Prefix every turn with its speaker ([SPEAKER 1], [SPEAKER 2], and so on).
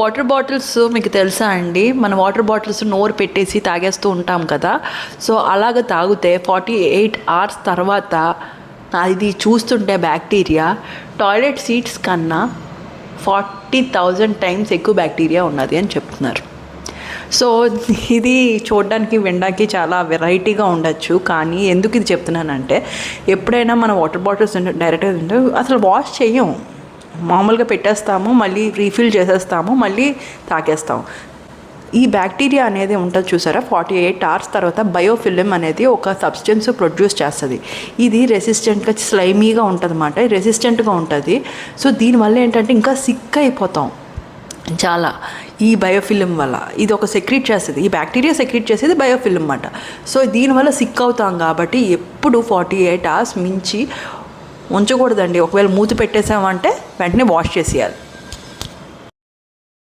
[SPEAKER 1] Water bottles మీకు తెలుసా అండి? మన వాటర్ బాటిల్స్ నోరు పెట్టేసి తాగేస్తూ ఉంటాం కదా. సో అలాగ తాగితే ఫార్టీ ఎయిట్ అవర్స్ తర్వాత ఇది చూస్తుంటే బ్యాక్టీరియా టాయిలెట్ సీట్స్ కన్నా ఫార్టీ థౌజండ్ టైమ్స్ ఎక్కువ బ్యాక్టీరియా ఉన్నది అని చెప్తున్నారు. సో ఇది చూడడానికి వినడానికి చాలా వెరైటీగా ఉండొచ్చు. కానీ ఎందుకు ఇది చెప్తున్నానంటే ఎప్పుడైనా మన వాటర్ బాటిల్స్ డైరెక్ట్గా తింటే అసలు వాష్ చేయం మామూలుగా పెట్టేస్తాము మళ్ళీ రీఫిల్ చేసేస్తాము మళ్ళీ తాకేస్తాము ఈ బ్యాక్టీరియా అనేది ఉంటుంది చూసారా? ఫార్టీ ఎయిట్ అవర్స్ తర్వాత బయోఫిలిమ్ అనేది ఒక సబ్స్టెన్స్ ప్రొడ్యూస్ చేస్తుంది. ఇది రెసిస్టెంట్గా స్లైమీగా ఉంటుంది అన్నమాట రెసిస్టెంట్గా ఉంటుంది. సో దీనివల్ల ఏంటంటే ఇంకా సిక్ అయిపోతాం. చాలా. ఈ బయోఫిలిం వల్ల. ఇది ఒక సెక్రీట్ చేస్తుంది. ఈ బ్యాక్టీరియా సెక్రీట్ చేసేది బయోఫిలిం అన్నమాట. సో దీనివల్ల సిక్ అవుతాం కాబట్టి ఎప్పుడు ఫార్టీ ఎయిట్ అవర్స్ మించి ఉంచకూడదండి. ఒకవేళ మూతి పెట్టేసామంటే వెంటనే వాష్ చేసేయాలి.